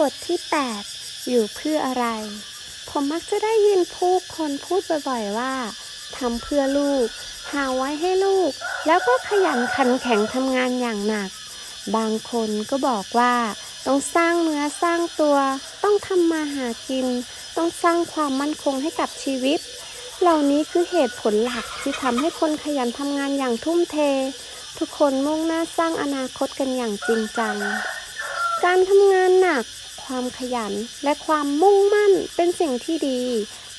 บทที่ 8 อยู่เพื่ออะไร ผมมักจะได้ยินผู้คนพูดบ่อยๆว่าทำเพื่อลูก หาไว้ให้ลูก แล้วก็ขยันขันแข็งทำงานอย่างหนัก บางคนก็บอกว่า ต้องสร้างเนื้อสร้างตัว ต้องทำมาหากิน ต้องสร้างความมั่นคงให้กับชีวิต เหล่านี้คือเหตุผลหลักที่ทำให้คนขยันทำงานอย่างทุ่มเท ทุกคนมุ่งหน้าสร้างอนาคตกันอย่างจริงจัง การทำงานหนัก ความขยันและความมุ่งมั่นเป็นสิ่งที่ดี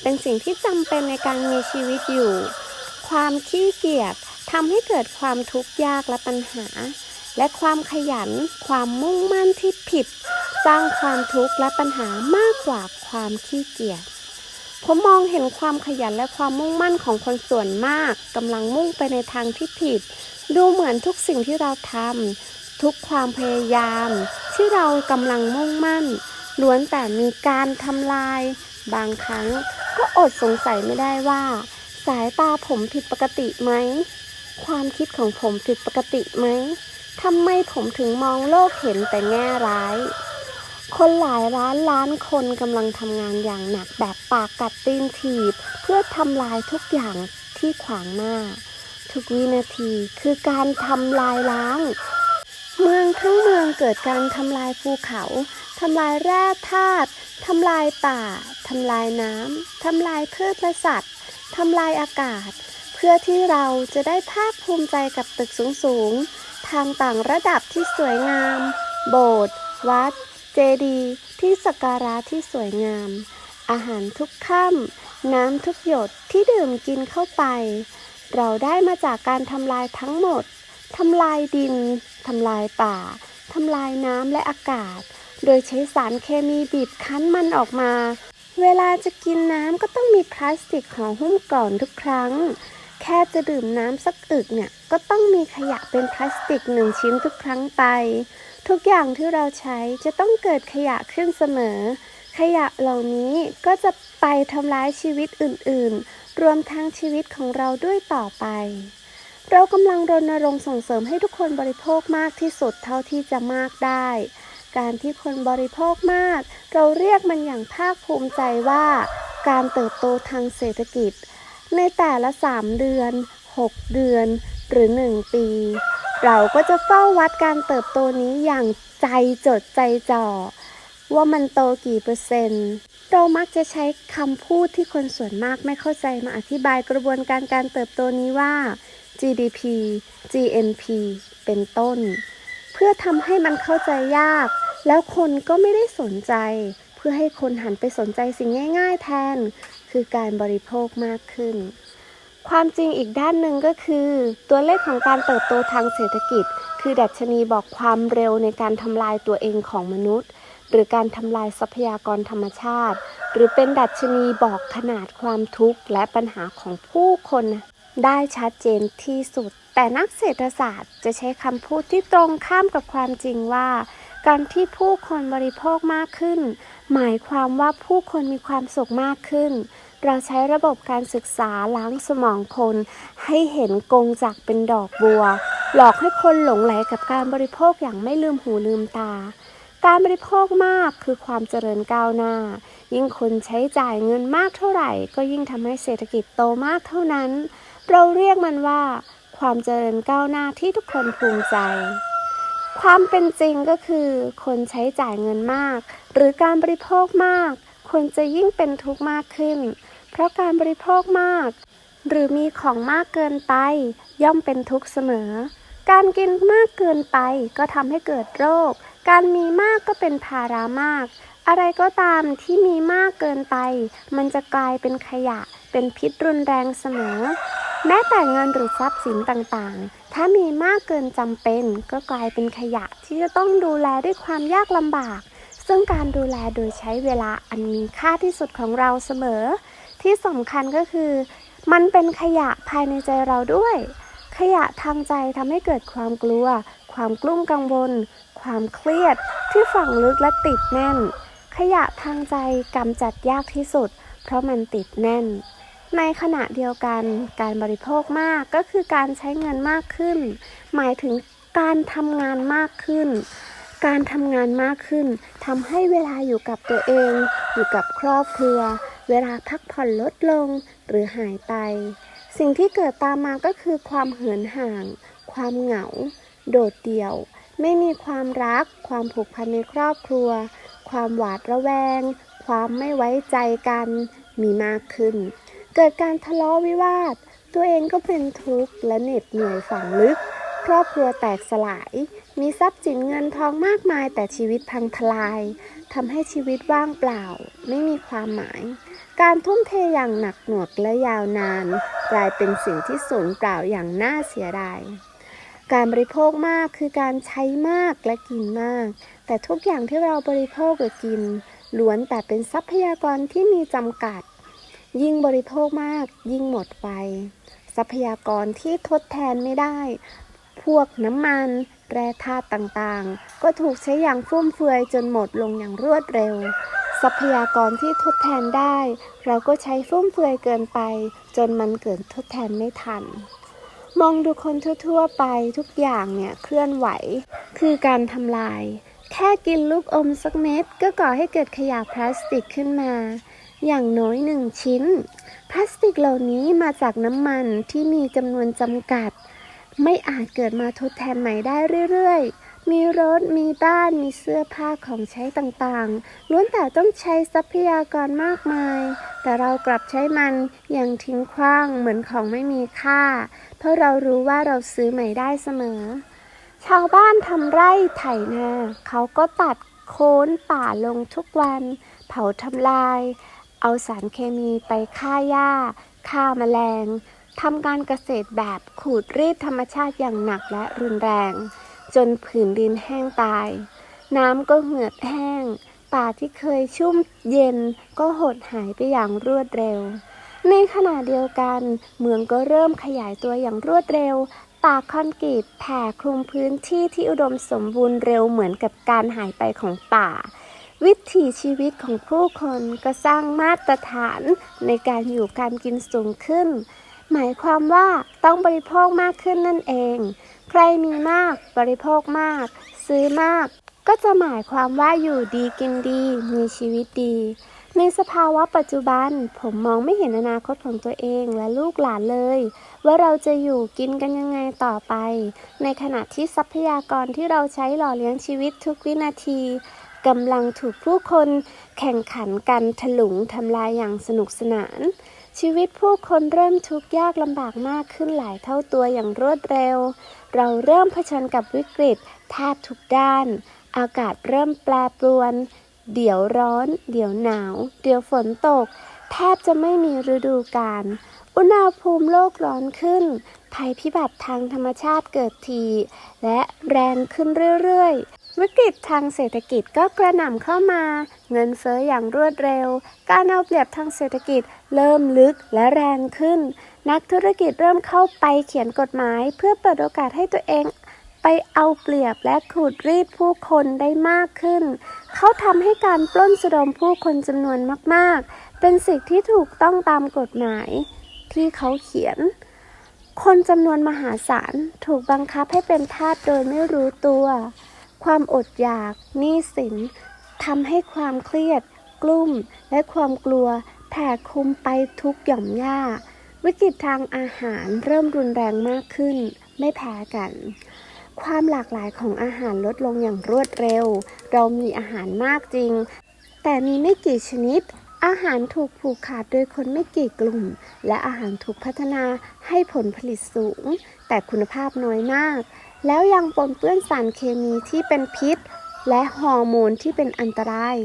เป็นสิ่งที่จำเป็นในการมีชีวิตอยู่ ความขี้เกียจทำให้เกิดความทุกข์ยากและปัญหา และความขยัน ความมุ่งมั่นที่ผิด สร้างความทุกข์และปัญหามากกว่าความขี้เกียจผมมองเห็นความขยันและความมุ่งมั่นของคนส่วนมากกำลังมุ่งไปในทางที่ผิด ดูเหมือนทุกสิ่งที่เราทำ ทุกความพยายาม ที่เรากำลังมุ่งมั่นล้วนแต่มีการทำลาย บางครั้งก็อดสงสัยไม่ได้ว่า สายตาผมผิดปกติไหม ความคิดของผมผิดปกติไหมทำไมผมถึงมองโลกเห็นแต่แง่ร้าย คนหลายล้านล้านคนกำลังทำงานอย่างหนักแบบปากกัดตีนถีบ เพื่อทำลายทุกอย่างที่ขวางหน้า ทุกวินาทีคือการทำลายล้าง เมืองทั้งเมืองเกิดการทำลายภูเขาทำลายแร่ธาตุทำลายป่าทำลายน้ำทำลายพืชและสัตว์ทำลายอากาศ เพื่อที่เราจะได้ภาคภูมิใจกับตึกสูงๆ ทางต่างระดับที่สวยงาม โบสถ์วัด เจดีย์ที่สักการะที่สวยงาม อาหารทุกค่ำน้ำทุกหยดที่ดื่มกินเข้าไป เราได้มาจากการทำลายทั้งหมดทำลายดิน ทำลายป่าทำลายน้ำและอากาศ โดยใช้สารเคมีบีบคั้นมันออกมา เวลาจะกินน้ำก็ต้องมีพลาสติกห่อหุ้มก่อนทุกครั้ง แค่จะดื่มน้ำสักอึกเนี่ยก็ต้องมีขยะเป็นพลาสติกหนึ่งชิ้นทุกครั้งไป ทุกอย่างที่เราใช้จะต้องเกิดขยะขึ้นเสมอ ขยะเหล่านี้ก็จะไปทำร้ายชีวิตอื่นๆ รวมทั้งชีวิตของเราด้วยต่อไป เรากำลังรณรงค์ส่งเสริมให้ทุกคนบริโภคมากที่สุดเท่าที่จะมากได้ การที่คนบริโภคมาก เราเรียกมันอย่างภาคภูมิใจว่า การเติบโตทางเศรษฐกิจ ในแต่ละ 3 เดือน 6 เดือน หรือ 1 ปี เราก็จะเฝ้าวัดการเติบโตนี้อย่างใจจดใจจ่อ ว่ามันโตกี่เปอร์เซ็นต์เรามักจะใช้คำพูดที่คนส่วนมากไม่เข้าใจมาอธิบายกระบวนการการเติบโตนี้ว่า GDP GNP เป็นต้น เพื่อทำให้มันเข้าใจยาก แล้วคนก็ไม่ได้สนใจ เพื่อให้คนหันไปสนใจสิ่งง่าย ๆ แทน คือการบริโภคมากขึ้น ความจริงอีกด้านหนึ่งก็คือ ตัวเลขของการเติบโตทางเศรษฐกิจ คือดัชนีบอกความเร็วในการทำลายตัวเองของมนุษย์หรือการทำลายทรัพยากรธรรมชาติ หรือเป็นดัชนีบอกขนาดความทุกข์และปัญหาของผู้คน ได้ชัดเจนที่สุด แต่นักเศรษฐศาสตร์จะใช้คำพูดที่ตรงข้ามกับความจริงว่า การที่ผู้คนบริโภคมากขึ้น หมายความว่าผู้คนมีความสุขมากขึ้น เราใช้ระบบการศึกษาล้างสมองคน ให้เห็นกงจักเป็นดอกบัว หลอกให้คนหลงไหลกับการบริโภคอย่างไม่ลืมหูลืมตาการบริโภคมากคือความเจริญก้าวหน้า ยิ่งคนใช้จ่ายเงินมากเท่าไหร่ ก็ยิ่งทำให้เศรษฐกิจโตมากเท่านั้น เราเรียกมันว่า ความเจริญก้าวหน้าที่ทุกคนภูมิใจ ความเป็นจริงก็คือ คนใช้จ่ายเงินมาก หรือการบริโภคมาก คนจะยิ่งเป็นทุกข์มากขึ้น เพราะการบริโภคมาก หรือมีของมากเกินไป ย่อมเป็นทุกข์เสมอ การกินมากเกินไปก็ทำให้เกิดโรค การมีมากก็เป็นภาระมากอะไรก็ตามที่มีมากเกินไป มันจะกลายเป็นขยะ เป็นพิษรุนแรงเสมอ แม้แต่เงินหรือทรัพย์สินต่างๆ ถ้ามีมากเกินจำเป็น ก็กลายเป็นขยะที่จะต้องดูแลด้วยความยากลำบาก ซึ่งการดูแลโดยใช้เวลาอันมีค่าที่สุดของเราเสมอ ที่สำคัญก็คือ มันเป็นขยะภายในใจเราด้วย ขยะทางใจทำให้เกิดความกลัว ความกลุ้มกังวล ความเครียดที่ฝังลึกและติดแน่นขยะทางใจกำจัดยากที่สุด เพราะมันติดแน่น ในขณะเดียวกันการบริโภคมากก็คือการใช้เงินมากขึ้น หมายถึงการทำงานมากขึ้น การทำงานมากขึ้นทำให้เวลาอยู่กับตัวเอง อยู่กับครอบครัว เวลาพักผ่อนลดลงหรือหายไป สิ่งที่เกิดตามมาก็คือความเหินห่าง ความเหงา โดดเดี่ยว ไม่มีความรัก ความผูกพันในครอบครัว ความหวาดระแวง ความไม่ไว้ใจกันมีมากขึ้น เกิดการทะเลาะวิวาท ตัวเองก็เป็นทุกข์และเหน็ดเหนื่อยฝังลึก ครอบครัวแตกสลาย มีทรัพย์สินเงินทองมากมายแต่ชีวิตพังทลายทำให้ชีวิตว่างเปล่า ไม่มีความหมาย การทุ่มเทอย่างหนักหน่วงและยาวนาน กลายเป็นสิ่งที่สูญเปล่าอย่างน่าเสียดายการบริโภคมากคือการใช้มากและกินมาก แต่ทุกอย่างที่เราบริโภคหรือกินล้วนแต่เป็นทรัพยากรที่มีจำกัด ยิ่งบริโภคมาก ยิ่งหมดไป ทรัพยากรที่ทดแทนไม่ได้ พวกน้ำมัน แร่ธาตุต่างๆ ก็ถูกใช้อย่างฟุ่มเฟือยจนหมดลงอย่างรวดเร็ว ทรัพยากรที่ทดแทนได้ เราก็ใช้ฟุ่มเฟือยเกินไป จนมันเกิดทดแทนไม่ทัน มองดูคนทั่วๆไปทุกอย่างเนี่ยเคลื่อนไหว คือการทำลาย แค่กินลูกอมสักเม็ดก็ก่อให้เกิดขยะพลาสติกขึ้นมา อย่างน้อยหนึ่งชิ้น พลาสติกเหล่านี้มาจากน้ำมันที่มีจำนวนจำกัด ไม่อาจเกิดมาทดแทนใหม่ได้เรื่อยๆ มีรถ มีบ้าน มีเสื้อผ้าของใช้ต่างๆ ล้วนแต่ต้องใช้ทรัพยากรมากมาย แต่เรากลับใช้มันอย่างทิ้งขว้างเหมือนของไม่มีค่า เพราะเรารู้ว่าเราซื้อใหม่ได้เสมอ ชาวบ้านทำไร่ไถนาเขาก็ตัดโค่นป่าลงทุกวัน เผาทำลาย เอาสารเคมีไปฆ่าหญ้าฆ่าแมลงทำการเกษตรแบบขูดรีดธรรมชาติอย่างหนักและรุนแรง จนผืนดินแห้งตาย น้ำก็เหือดแห้ง ป่าที่เคยชุ่มเย็นก็หดหายไปอย่างรวดเร็ว ในขณะเดียวกัน เมืองก็เริ่มขยายตัวอย่างรวดเร็ว ป่าคอนกรีตแผ่คลุมพื้นที่ที่อุดมสมบูรณ์เร็วเหมือนกับการหายไปของป่า วิถีชีวิตของผู้คนก็สร้างมาตรฐานในการอยู่การกินสูงขึ้น หมายความว่าต้องบริโภคมากขึ้นนั่นเอง ใครมีมากบริโภคมาก ซื้อมาก ก็จะหมายความว่าอยู่ดีกินดีมีชีวิตดี ในสภาวะปัจจุบัน ผมมองไม่เห็นอนาคตของตัวเองและลูกหลานเลย ว่าเราจะอยู่กินกันยังไงต่อไป ในขณะที่ทรัพยากรที่เราใช้หล่อเลี้ยงชีวิตทุกวินาที กำลังถูกผู้คนแข่งขันกันถลุงทำลายอย่างสนุกสนาน ชีวิตผู้คนเริ่มทุกข์ยากลำบากมากขึ้นหลายเท่าตัวอย่างรวดเร็ว เราเริ่มเผชิญกับวิกฤตแทบทุกด้าน อากาศเริ่มแปรปรวน เดี๋ยวร้อน เดี๋ยวหนาว เดี๋ยวฝนตก แทบจะไม่มีฤดูกาลอุณหภูมิโลกร้อนขึ้น ภัยพิบัติทางธรรมชาติเกิดที และแรงขึ้นเรื่อยๆ วิกฤตทางเศรษฐกิจก็กระหน่ำเข้ามา เงินเฟ้ออย่างรวดเร็ว การเอาเปรียบทางเศรษฐกิจเริ่มลึกและแรงขึ้น นักธุรกิจเริ่มเข้าไปเขียนกฎหมาย เพื่อเปิดโอกาสให้ตัวเองไปเอาเปรียบและขูดรีดผู้คนได้มากขึ้น เขาทำให้การปล้นสะดมผู้คนจำนวนมาก ๆ เป็นสิ่งที่ถูกต้องตามกฎหมาย ที่เขาเขียน คนจำนวนมหาศาลถูกบังคับให้เป็นทาสโดยไม่รู้ตัว ความอดอยากหนี้สินทำให้ความเครียด กลุ้มและความกลัวแผ่คลุมไปทุกหย่อมหญ้า วิกฤตทางอาหารเริ่มรุนแรงมากขึ้น ไม่แพ้กัน ความหลากหลายของอาหารลดลงอย่างรวดเร็ว เรามีอาหารมากจริง แต่มีไม่กี่ชนิด อาหารถูกผูกขาดโดยคนไม่กี่กลุ่ม และอาหารถูกพัฒนาให้ผลผลิตสูง แต่คุณภาพน้อยมาก แล้วยังปนเปื้อนสารเคมีที่เป็นพิษ และฮอร์โมนที่เป็นอันตราย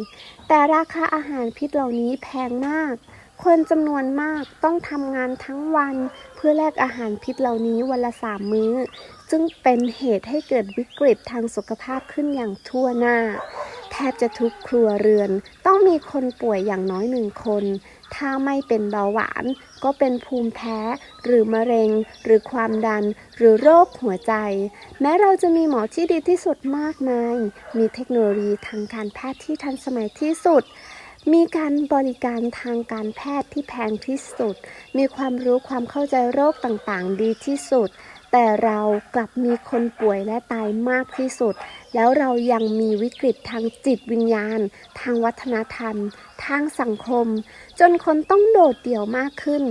แต่ราคาอาหารพิษเหล่านี้แพงมาก คนจำนวนมากต้องทำงานทั้งวัน เพื่อแลกอาหารพิษเหล่านี้วันละสามมื้อ ซึ่งเป็นเหตุให้เกิดวิกฤตทางสุขภาพขึ้นอย่างทั่วหน้า แทบจะทุกครัวเรือน ต้องมีคนป่วยอย่างน้อยหนึ่งคน ถ้าไม่เป็นเบาหวาน ก็เป็นภูมิแพ้ หรือมะเร็ง หรือความดัน หรือโรคหัวใจ แม้เราจะมีหมอที่ดีที่สุดมากมาย มีเทคโนโลยีทางการแพทย์ที่ทันสมัยที่สุด มีการบริการทางการแพทย์ที่แพงที่สุด มีความรู้ความเข้าใจโรคต่างๆ ดีที่สุด แต่เรากลับมีคนป่วยและตายมากที่สุด แล้วเรายังมีวิกฤตทางจิตวิญญาณ ทางวัฒนธรรม ทางสังคม จนคนต้องโดดเดี่ยวมากขึ้น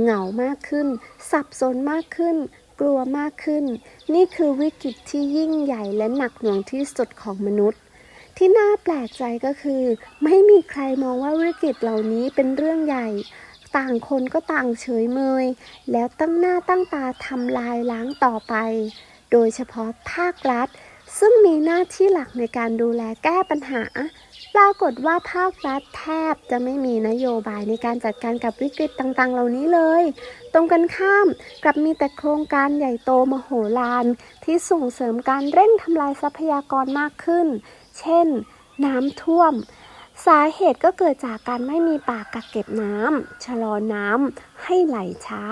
เหงามากขึ้น สับสนมากขึ้น กลัวมากขึ้น นี่คือวิกฤตที่ยิ่งใหญ่และหนักหน่วงที่สุดของมนุษย์ที่น่าแปลกใจก็คือ ไม่มีใครมองว่าวิกฤตเหล่านี้เป็นเรื่องใหญ่ ต่างคนก็ต่างเฉยเมย แล้วตั้งหน้าตั้งตาทำลายล้างต่อไป โดยเฉพาะภาครัฐ ซึ่งมีหน้าที่หลักในการดูแลแก้ปัญหา ปรากฏว่าภาครัฐแทบจะไม่มีนโยบายในการจัดการกับวิกฤตต่างๆ เหล่านี้เลย ตรงกันข้ามกลับมีแต่โครงการใหญ่โตมโหฬารที่ส่งเสริมการเร่งทำลายทรัพยากรมากขึ้น เช่น น้ำท่วม สาเหตุก็เกิดจากการไม่มีป่ากักเก็บน้ำชะลอน้ำให้ไหลช้า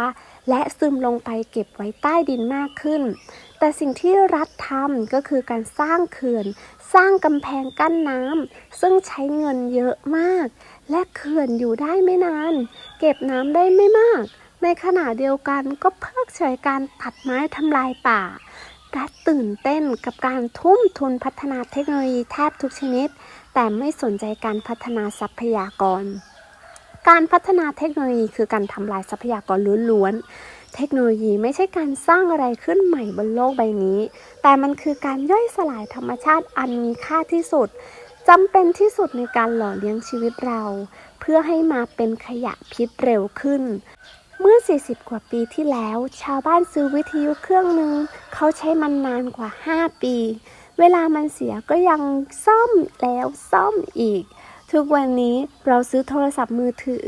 และซึมลงไปเก็บไว้ใต้ดินมากขึ้น แต่สิ่งที่รัฐทำก็คือการสร้างเขื่อน สร้างกำแพงกั้นน้ำซึ่งใช้เงินเยอะมาก และเขื่อนอยู่ได้ไม่นาน เก็บน้ำได้ไม่มาก ในขณะเดียวกันก็เพิกเฉยการตัดไม้ทำลายป่ารัฐตื่นเต้นกับการทุ่มทุนพัฒนาเทคโนโลยีแทบทุกชนิด แต่ไม่สนใจการพัฒนาทรัพยากร การพัฒนาเทคโนโลยีคือการทำลายทรัพยากรล้วนๆ เทคโนโลยีไม่ใช่การสร้างอะไรขึ้นใหม่บนโลกใบนี้ แต่มันคือการย่อยสลายธรรมชาติอันมีค่าที่สุดจำเป็นที่สุดในการหล่อเลี้ยงชีวิตเรา เพื่อให้มาเป็นขยะพิษเร็วขึ้น เมื่อ 40 กว่าปีที่แล้ว ชาวบ้านซื้อวิทยุเครื่องหนึ่งเขาใช้มันนานกว่า 5 ปี เวลามันเสียก็ยังซ่อมแล้วซ่อมอีก ทุกวันนี้เราซื้อโทรศัพท์มือถือ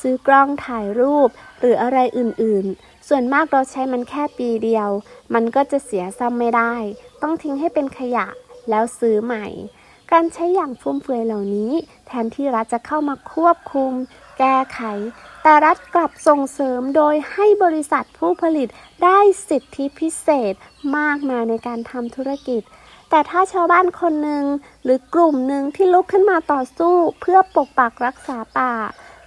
ซื้อกล้องถ่ายรูป หรืออะไรอื่นๆ ส่วนมากเราใช้มันแค่ปีเดียว มันก็จะเสียซ่อมไม่ได้ ต้องทิ้งให้เป็นขยะแล้วซื้อใหม่ การใช้อย่างฟุ่มเฟือยเหล่านี้ แทนที่รัฐจะเข้ามาควบคุม แก้ไข แต่รัฐกลับส่งเสริมโดยให้บริษัทผู้ผลิตได้สิทธิพิเศษมากมายในการทำธุรกิจ แต่ถ้าชาวบ้านคนหนึ่งหรือกลุ่มหนึ่งที่ลุกขึ้นมาต่อสู้เพื่อปกปักรักษาป่า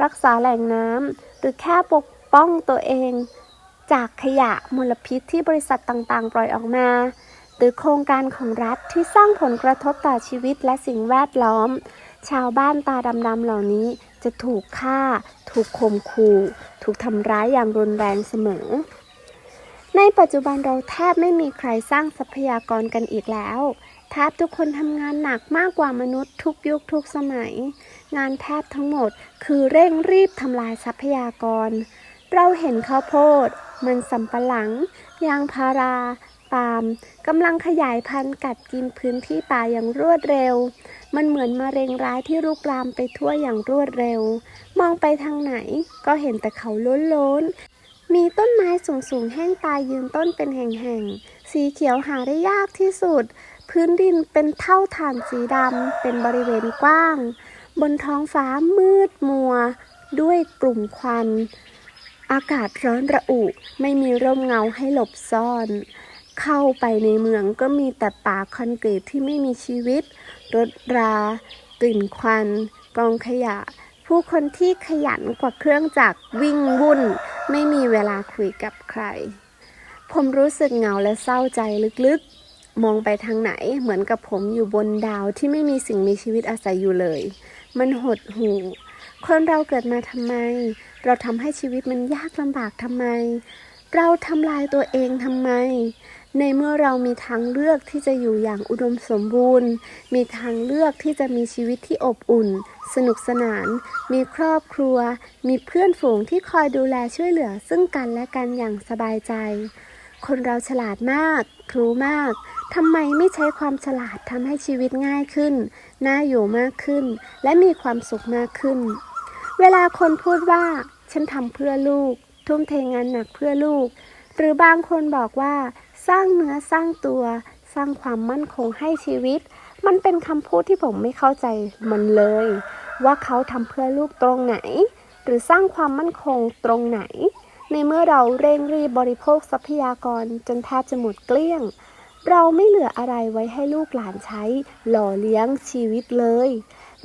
รักษาแหล่งน้ำหรือแค่ปกป้องตัวเอง จากขยะมลพิษที่บริษัทต่างๆ ปล่อยออกมา หรือโครงการของรัฐที่สร้างผลกระทบต่อชีวิตและสิ่งแวดล้อม ชาวบ้านตาดำๆเหล่านี้จะถูกฆ่า ถูกข่มขู่ ถูกทำร้ายอย่างรุนแรงเสมอ ในปัจจุบันเราแทบไม่มีใครสร้างทรัพยากรกันอีกแล้ว แทบทุกคนทำงานหนักมากกว่ามนุษย์ทุกยุคทุกสมัย งานแทบทั้งหมดคือเร่งรีบทำลายทรัพยากร เราเห็นข้าวโพด มันสำปะหลัง ยางพารา ปาล์มกำลังขยายพันธุ์กัดกินพื้นที่ป่าอย่างรวดเร็ว มันเหมือนมะเร็งร้ายที่ลุกลามไปทั่วอย่างรวดเร็ว มองไปทางไหนก็เห็นแต่เขาล้น มีต้นไม้สูงๆแห้งตายยืนต้นเป็นแห่งๆ สีเขียวหาได้ยากที่สุด พื้นดินเป็นเท่าฐานสีดำเป็นบริเวณกว้าง บนท้องฟ้ามืดมัว ด้วยกลุ่มควัน อากาศร้อนระอุ ไม่มีร่มเงาให้หลบซ่อน เข้าไปในเมืองก็มีแต่ป่าคอนกรีตที่ไม่มีชีวิต รถรากลิ่นควัน กองขยะ ผู้คนที่ขยันกว่าเครื่องจักรวิ่งวุ่น ไม่มีเวลาคุยกับใคร ผมรู้สึกเหงาและเศร้าใจลึกๆ มองไปทางไหนเหมือนกับผมอยู่บนดาวที่ไม่มีสิ่งมีชีวิตอาศัยอยู่เลย มันหดหู่คนเราเกิดมาทำไม เราทำให้ชีวิตมันยากลำบากทำไม เราทำลายตัวเองทำไม ในเมื่อเรามีทางเลือกที่จะอยู่อย่างอุดมสมบูรณ์ มีทางเลือกที่จะมีชีวิตที่อบอุ่น สนุกสนาน มีครอบครัว มีเพื่อนฝูงที่คอยดูแลช่วยเหลือ ซึ่งกันและกันอย่างสบายใจ คนเราฉลาดมาก รู้มาก ทำไมไม่ใช้ความฉลาดทำให้ชีวิตง่ายขึ้น น่าอยู่มากขึ้น และมีความสุขมากขึ้น เวลาคนพูดว่า ฉันทำเพื่อลูก ทุ่มเทงานหนักเพื่อลูก หรือบางคนบอกว่า สร้างเนื้อสร้างตัว สร้างความมั่นคงให้ชีวิต มันเป็นคำพูดที่ผมไม่เข้าใจมันเลย ว่าเขาทำเพื่อลูกตรงไหน หรือสร้างความมั่นคงตรงไหน ในเมื่อเราเร่งรีบบริโภคทรัพยากรจนแทบจะหมดเกลี้ยง เราไม่เหลืออะไรไว้ให้ลูกหลานใช้ หล่อเลี้ยงชีวิตเลย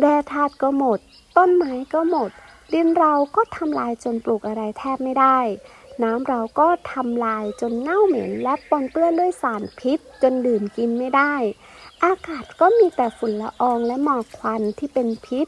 แร่ธาตุก็หมด ต้นไม้ก็หมด ดินเราก็ทำลายจนปลูกอะไรแทบไม่ได้ น้ำเราก็ทำลายจนเน่าเหม็นและปนเปื้อนด้วยสารพิษ จนดื่มกินไม่ได้ อากาศก็มีแต่ฝุ่นละอองและหมอกควันที่เป็นพิษ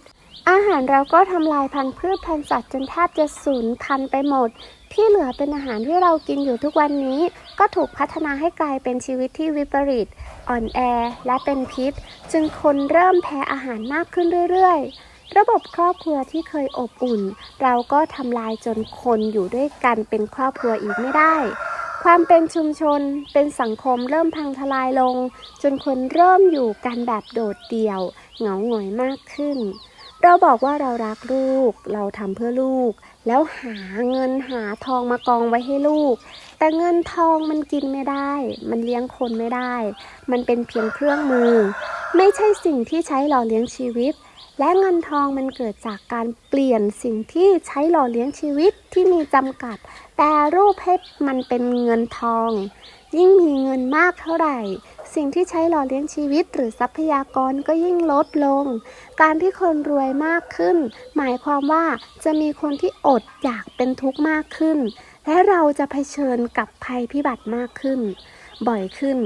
อาหารเราก็ทำลายพันธุ์พืชพันธุ์สัตว์จนแทบจะสูญพันธุ์ไปหมด ที่เหลือเป็นอาหารที่เรากินอยู่ทุกวันนี้ ก็ถูกพัฒนาให้กลายเป็นชีวิตที่วิปริต อ่อนแอและเป็นพิษ จึงคนเริ่มแพ้อาหารมากขึ้นเรื่อยๆ ระบบครอบครัวที่เคยอบอุ่น เราก็ทำลายจนคนอยู่ด้วยกันเป็นครอบครัวอีกไม่ได้ ความเป็นชุมชนเป็นสังคมเริ่มพังทลายลง จนคนเริ่มอยู่กันแบบโดดเดี่ยว เหงาหงอยมากขึ้น เราบอกว่าเรารักลูก เราทำเพื่อลูก แล้วหาเงินหาทองมากองไว้ให้ลูก แต่เงินทองมันกินไม่ได้ มันเลี้ยงคนไม่ได้ มันเป็นเพียงเครื่องมือ ไม่ใช่สิ่งที่ใช้หล่อเลี้ยงชีวิต และเงินทองมันเกิดจากการเปลี่ยนสิ่งที่ใช้หล่อเลี้ยงชีวิตที่มีจำกัดแปรรูปให้มันเป็นเงินทอง ยิ่งมีเงินมากเท่าไหร่ สิ่งที่ใช้หล่อเลี้ยงชีวิต หรือทรัพยากรก็ยิ่งลดลง การที่คนรวยมากขึ้น หมายความว่าจะมีคนที่อดอยากเป็นทุกข์มากขึ้น และเราจะเผชิญกับภัยพิบัติมากขึ้น บ่อยขึ้น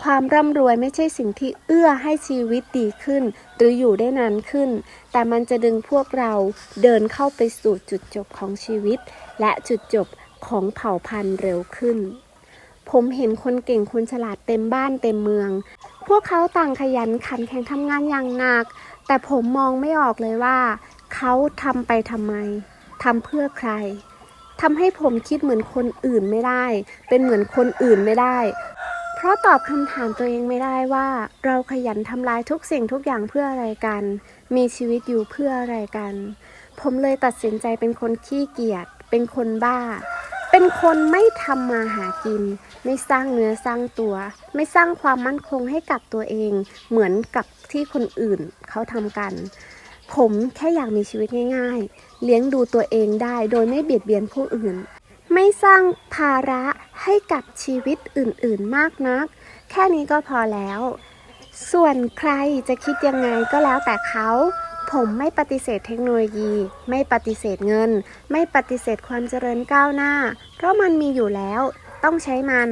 ความร่ำรวยไม่ใช่สิ่งที่เอื้อให้ชีวิตดีขึ้น หรืออยู่ได้นานขึ้น แต่มันจะดึงพวกเราเดินเข้าไปสู่จุดจบของชีวิต และจุดจบของเผ่าพันธุ์เร็วขึ้น ผมเห็นคนเก่งคนฉลาดเต็มบ้านเต็มเมือง พวกเขาต่างขยันขันแข็งทำงานอย่างหนัก แต่ผมมองไม่ออกเลยว่า เขาทำไปทำไมทำเพื่อใครทำให้ผมคิดเหมือนคนอื่นไม่ได้ เป็นเหมือนคนอื่นไม่ได้ ราะตอบคำถามตัวเองไม่ได้ว่า เราขยันทำลายทุกสิ่งทุกอย่างเพื่ออะไรกัน มีชีวิตอยู่เพื่ออะไรกัน ผมเลยตัดสินใจเป็นคนขี้เกียจเป็นคนบ้า เป็นคนไม่ทำมาหากิน ไม่สร้างเนื้อสร้างตัว ไม่สร้างความมั่นคงให้กับตัวเอง เหมือนกับที่คนอื่นเขาทำกัน ผมแค่อยากมีชีวิตง่าย ๆ เลี้ยงดูตัวเองได้โดยไม่เบียดเบียนผู้อื่น ไม่สร้างภาระให้กับชีวิตอื่นๆมากนัก แค่นี้ก็พอแล้ว ส่วนใครจะคิดยังไงก็แล้วแต่เขา ผมไม่ปฏิเสธเทคโนโลยี ไม่ปฏิเสธเงิน ไม่ปฏิเสธความเจริญก้าวหน้า เพราะมันมีอยู่แล้ว ต้องใช้มัน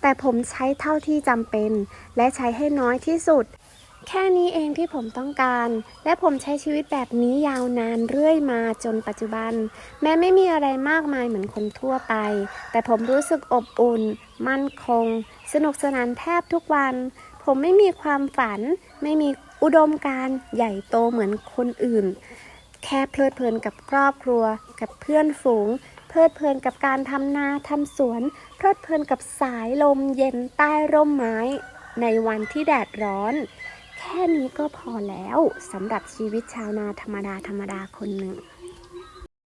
แต่ผมใช้เท่าที่จำเป็น และใช้ให้น้อยที่สุด แค่นี้เองที่ผมต้องการ และผมใช้ชีวิตแบบนี้ยาวนานเรื่อยมาจนปัจจุบัน แม้ไม่มีอะไรมากมายเหมือนคนทั่วไป แต่ผมรู้สึกอบอุ่น มั่นคง สนุกสนานแทบทุกวัน ผมไม่มีความฝัน ไม่มีอุดมการใหญ่โตเหมือนคนอื่น แค่เพลิดเพลินกับครอบครัว กับเพื่อนฝูง เพลิดเพลินกับการทำนาทำสวน เพลิดเพลินกับสายลมเย็นใต้ร่มไม้ ในวันที่แดดร้อน แค่นี้ก็พอแล้วสำหรับชีวิตชาวนาธรรมดาธรรมดาคนหนึ่ง